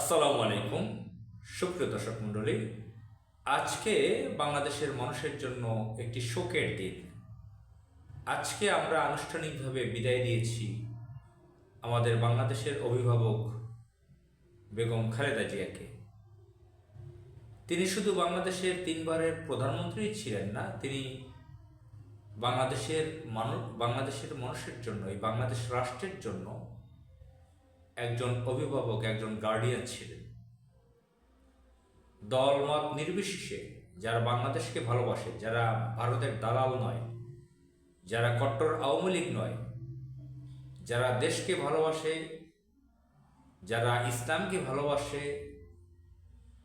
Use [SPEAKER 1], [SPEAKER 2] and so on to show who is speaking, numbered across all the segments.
[SPEAKER 1] আসসালামু আলাইকুম। সুপ্রিয় দর্শক মণ্ডলী, আজকে বাংলাদেশের মানুষের জন্য একটি শোকের দিন। আজকে আমরা আনুষ্ঠানিকভাবে বিদায় দিয়েছি আমাদের বাংলাদেশের অভিভাবক বেগম খালেদা জিয়াকে। তিনি শুধু বাংলাদেশের তিনবারের প্রধানমন্ত্রী ছিলেন না, তিনি বাংলাদেশের মানুষ বাংলাদেশের মানুষের জন্য, এই বাংলাদেশ রাষ্ট্রের জন্য একজন অভিভাবক, একজন গার্ডিয়ান ছিলেন। দলমত নির্বিশেষে যারা বাংলাদেশকে ভালোবাসে, যারা ভারতের দালাল নয়, যারা কট্টর আওয়ামী লীগ নয়, যারা দেশকে ভালোবাসে, যারা ইসলামকে ভালোবাসে,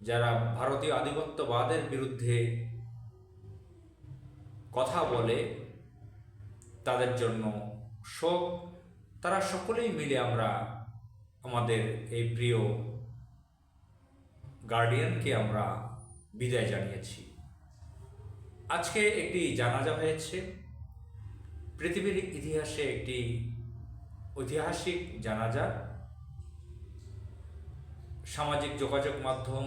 [SPEAKER 1] যারা ভারতীয় আধিপত্যবাদের বিরুদ্ধে কথা বলে, তাদের জন্য শোক, তারা সকলেই মিলে আমরা আমাদের এই প্রিয় গার্ডিয়ানকে আমরা বিদায় জানিয়েছি। আজকে একটি জানাজা হয়েছে। পৃথিবীর ইতিহাসে একটি ঐতিহাসিক জানাজা। সামাজিক যোগাযোগ মাধ্যম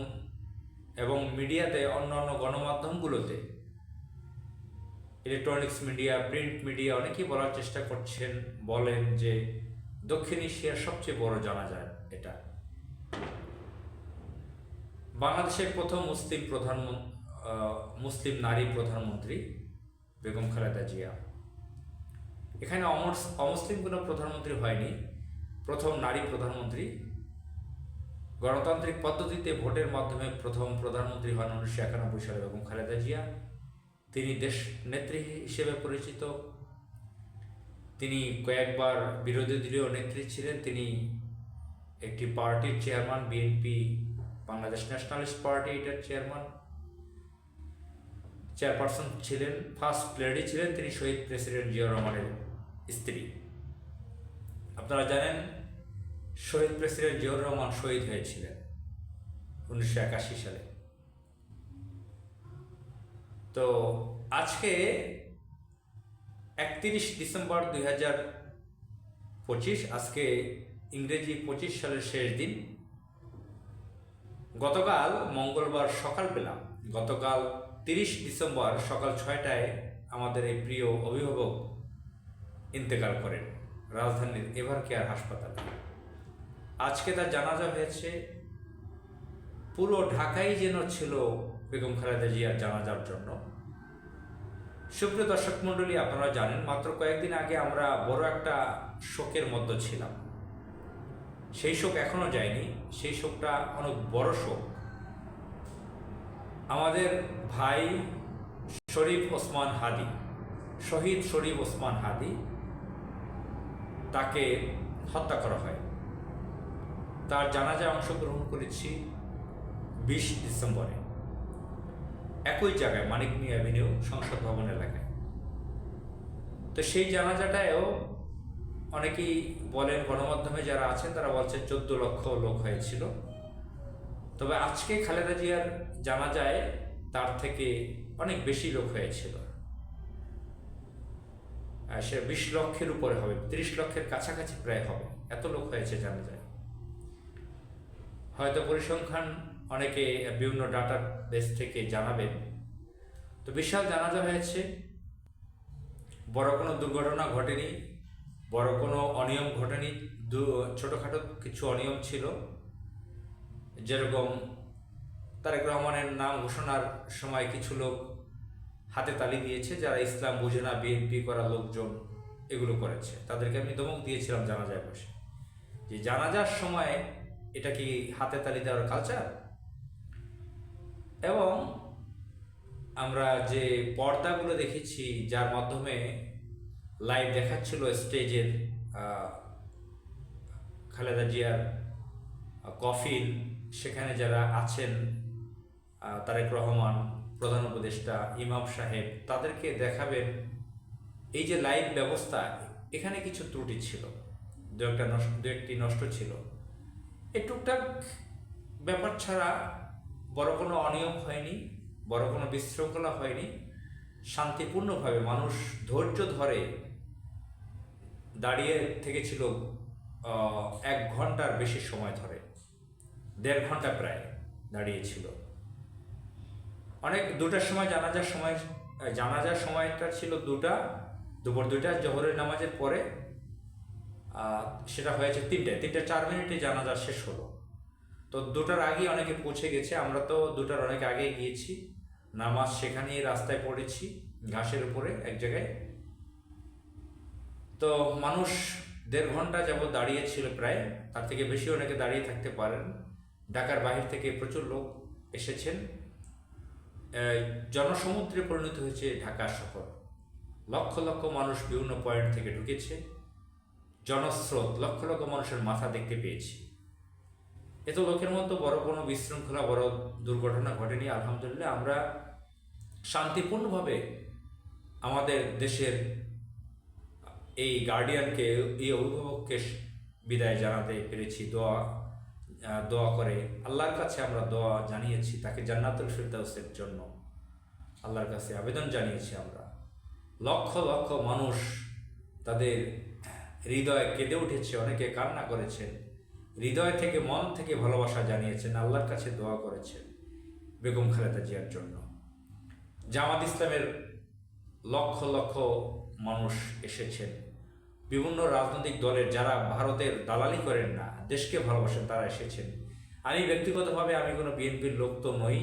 [SPEAKER 1] এবং মিডিয়াতে অন্যান্য গণমাধ্যমগুলোতে ইলেকট্রনিক্স মিডিয়া প্রিন্ট মিডিয়া অনেকেই বলার চেষ্টা করছেন, বলেন যে দক্ষিণ এশিয়ার সবচেয়ে বড় জানাজা এটা। বাংলাদেশের প্রথম মুসলিম প্রধান মুসলিম নারী প্রধানমন্ত্রী বেগম খালেদা জিয়া। এখানে অমর অমুসলিম কোনো প্রধানমন্ত্রী হয়নি, প্রথম নারী প্রধানমন্ত্রী। গণতান্ত্রিক পদ্ধতিতে ভোটের মাধ্যমে প্রথম প্রধানমন্ত্রী হন উনিশশো একানব্বই সালে বেগম খালেদা জিয়া। তিনি দেশ নেত্রী হিসেবে পরিচিত। তিনি কয়েকবার বিরোধী দলীয় নেত্রী ছিলেন। তিনি একটি পার্টির chairman, BNP, Bangladesh nationalist party এটার চেয়ারম্যান, চেয়ারপারসন ছিলেন, ফার্স্ট লেডি ছিলেন তিনি শহীদ প্রেসিডেন্ট জিয়া রহমানের স্ত্রী। আপনারা জানেন, শহীদ প্রেসিডেন্ট জিয়াউর রহমান শহীদ হয়েছিলেন উনিশশো একাশি সালে। তো আজকে একত্রিশ ডিসেম্বর দুই হাজার পঁচিশ, আজকে ইংরেজি পঁচিশ সালের শেষ দিন। গতকাল মঙ্গলবার সকালবেলা, গতকাল তিরিশ ডিসেম্বর সকাল ছয়টায় আমাদের এই প্রিয় অভিভাবক ইন্তেকাল করেন রাজধানীর এভার কেয়ার হাসপাতালে। আজকে তার জানাজা হয়েছে, পুরো ঢাকাই যেন ছিল বেগম খালেদা জিয়ার জানাজার জন্য। সুপ্রিয় দর্শক মণ্ডলী, আপনারা জানেন, মাত্র কয়েকদিন আগে আমরা বড় একটা শোকের মধ্যে ছিলাম। সেই শোক এখনও যায়নি, সেই শোকটা অনেক বড় শোক। আমাদের ভাই শরীফ ওসমান হাদি, শহীদ শরীফ ওসমান হাদি, তাকে হত্যা করা হয়। তার জানাজায় অংশগ্রহণ করেছি বিশ ডিসেম্বরে। একই জায়গায় মানিক মিয়া অ্যাভিনিউ সংসদ ভবন এলাকায়। তো সেই জানাজাটায়ও অনেকেই বলেন, গণমাধ্যমে যারা আছেন তারা বলছেন চোদ্দ লক্ষ লোক হয়েছিল। তবে আজকে খালেদা জিয়ার জানা যায় তার থেকে অনেক বেশি লোক হয়েছিল। সে বিশ লক্ষের উপরে হবে, তিরিশ লক্ষের কাছাকাছি প্রায় হবে। এত লোক হয়েছে জানা যায় হয়তো পরিসংখ্যান অনেকে বিভিন্ন ডাটা বেস থেকে জানাবেন। তো বিশাল জানাজা হয়েছে। বড় কোনো দুর্ঘটনা ঘটেনি, বড় কোনো অনিয়ম ঘটেনি, দু, ছোটোখাটো কিছু অনিয়ম ছিল। যেরকম তারেক রহমানের নাম ঘোষণার সময় কিছু লোক হাতে তালি দিয়েছে, যারা ইসলাম বুঝে না বিএনপি করা লোকজন এগুলো করেছে। তাদেরকে আমি দমক দিয়েছিলাম জানাজায় বসে যে জানাজার সময় এটা কি হাতে তালি দেওয়ার কালচার এবং আমরা যে পর্দাগুলো দেখেছি, যার মাধ্যমে লাইভ দেখাচ্ছিল স্টেজের খালেদা জিয়ার কফিল সেখানে যারা আছেন তারেক রহমান, প্রধান উপদেষ্টা, ইমাম সাহেব, তাদেরকে দেখাবেন। এই যে লাইভ ব্যবস্থা, এখানে কিছু ত্রুটি ছিল। দু একটা নষ্ট, দু একটি নষ্ট ছিল। এই টুকটাক ব্যাপার ছাড়া বড় কোনো অনিয়ম হয়নি, বড় কোনো বিশৃঙ্খলা হয়নি, শান্তিপূর্ণভাবে মানুষ ধৈর্য ধরে দাঁড়িয়ে থেকেছিল এক ঘণ্টার বেশি সময় ধরে, দেড় ঘণ্টা প্রায় দাঁড়িয়েছিল। অনেক দুটার সময় জানাজার সময়, জানাজার সময়টা ছিল দুটা, দুপুর দুইটা, জহরের নামাজের পরে সেটা হয়েছে তিনটায় তিনটা চার মিনিটে জানাজা শেষ হলো। তো দুটার আগে অনেকে পৌঁছে গেছে, আমরা তো দুটার অনেক আগে গিয়েছি। নামাজ সেখানেই রাস্তায় পড়েছি, ঘাসের উপরে এক জায়গায়। তো মানুষ দেড় ঘণ্টা যাবত দাঁড়িয়ে ছিল প্রায়, তার থেকে বেশি অনেকে দাঁড়িয়ে থাকতে পারেন। ঢাকার বাহির থেকে প্রচুর লোক এসেছেন। জনসমুদ্রে পরিণত হয়েছে ঢাকা শহর। লক্ষ লক্ষ মানুষ বিভিন্ন পয়েন্ট থেকে ঢুকেছে। জনস্রোত, লক্ষ লক্ষ মানুষের মাথা দেখতে পেয়েছি। এত লোকের মতো বড় কোনো বিশৃঙ্খলা, বড় দুর্ঘটনা ঘটেনি। আলহামদুলিল্লাহ, আমরা শান্তিপূর্ণভাবে আমাদের দেশের এই গার্ডিয়ানকে এই অভিভাবককে বিদায় জানাতে পেরেছি। দোয়া দোয়া করে আল্লাহর কাছে আমরা দোয়া জানিয়েছি তাকে জান্নাতুল ফিরদাউসের জন্য। আল্লাহর কাছে আবেদন জানিয়েছি আমরা। লক্ষ লক্ষ মানুষ তাদের হৃদয়ে কেঁদে উঠেছে, অনেকে কান্না করেছেন। হৃদয় থেকে, মন থেকে ভালোবাসা জানিয়েছেন, আল্লাহর কাছে দোয়া করেছেন বেগম খালেদা জিয়ার জন্য। জামাত ইসলামের লক্ষ লক্ষ মানুষ এসেছেন। বিভিন্ন রাজনৈতিক দলের যারা ভারতের দালালি করেন না, দেশকে ভালোবাসেন, তারা এসেছেন। আমি ব্যক্তিগতভাবে আমি কোনো বিএনপির লোক তো নই।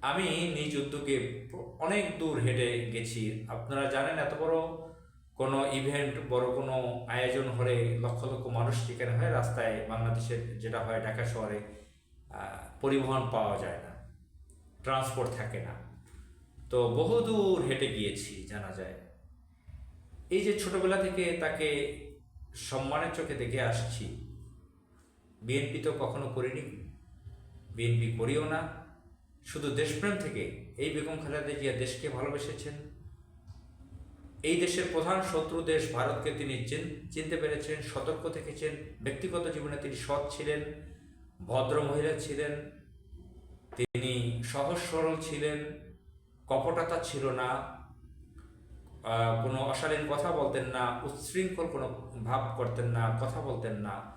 [SPEAKER 1] আমি নিজ উদ্যোগে অনেক দূর হেঁটে গেছি। আপনারা জানেন, এত বড় কোনো ইভেন্ট বড় কোনো আয়োজন হলে লক্ষ লক্ষ মানুষ যেখানে হয় রাস্তায় বাংলাদেশের যেটা হয় ঢাকা শহরে পরিবহন পাওয়া যায় না ট্রান্সপোর্ট থাকে না। তো বহুদূর হেঁটে গিয়েছি, জানা যায়। এই যে ছোটবেলা থেকে তাকে সম্মানের চোখে দেখে আসছি বিএনপি তো কখনো করিনি বিএনপি করিও না। শুধু দেশপ্রেম থেকে এই বেগম খালেদা জিয়া দেশকে ভালোবেসেছেন এই দেশের প্রধান শত্রু দেশ ভারতকে তিনি চিন- চিনতে পেরেছেন সতর্ক থেকেছেন, ব্যক্তিগত জীবনে তিনি সৎ ছিলেন, ভদ্র মহিলা ছিলেন, তিনি সহজ সরল ছিলেন, কপটতা ছিল না কোনো অশালীন কথা বলতেন না, উচ্ছৃঙ্খল কোনো ভাব করতেন না, কথা বলতেন না,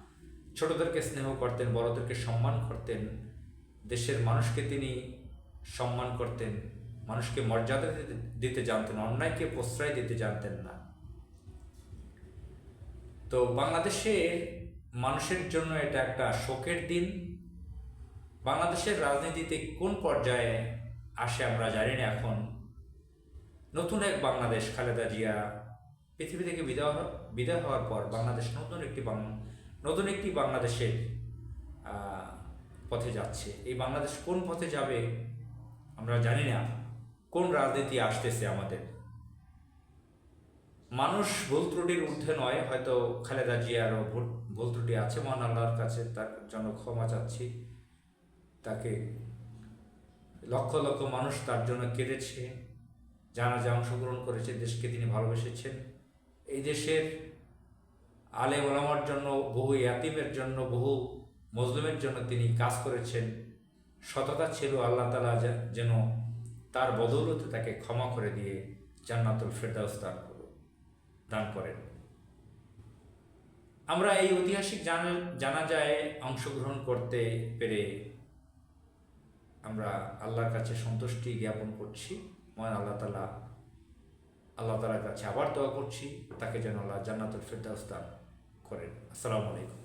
[SPEAKER 1] ছোটদেরকে স্নেহ করতেন, বড়দেরকে সম্মান করতেন, দেশের মানুষকে তিনি সম্মান করতেন। মানুষকে মর্যাদা দিতে- জানতেন, অন্যায়কে প্রশ্রয় দিতে জানতেন না। তো বাংলাদেশে মানুষের জন্য এটা একটা শোকের দিন। বাংলাদেশের রাজনীতিতে কোন পর্যায়ে আসে আমরা জানি না এখন। নতুন এক বাংলাদেশ, খালেদা জিয়া, পৃথিবী থেকে বিদায় বিদায় হওয়ার পর বাংলাদেশ নতুন একটি নতুন একটি বাংলাদেশের পথে যাচ্ছে। এই বাংলাদেশ কোন পথে যাবে আমরা জানি না কোন রাজনীতি আসতেছে আমাদের? মানুষ ভুল ত্রুটির ঊর্ধ্বে নয়, হয়তো খালেদা জিয়ারও ভুল ত্রুটি আছে, মহান আল্লাহর কাছে, তার জন্য ক্ষমা চাচ্ছি। তাকে লক্ষ লক্ষ মানুষ তার জন্য কেঁদেছে জানাজা অংশগ্রহণ করেছে, দেশকে তিনি ভালোবেসেছেন। এই দেশের আলে ওলামার জন্য, বহু ইয়াতিমের জন্য, বহু মজলুমের জন্য তিনি কাজ করেছেন। সততা ছিল আল্লাহ তালা যে- যেন তার বদৌলতে তাকে ক্ষমা করে দিয়ে জান্নাতুল ফেরদাউস দান করুন দান করেন। আমরা এই ঐতিহাসিক জানা জানা যায় অংশগ্রহণ করতে পেরে আমরা আল্লাহর কাছে সন্তুষ্টি জ্ঞাপন করছি। মহান আল্লাহ তালা আল্লাহ তালার কাছে আবার দোয়া করছি, তাকে যেন আল্লাহ জান্নাতুল ফেরদাউস দান করেন। আসসালামু আলাইকুম।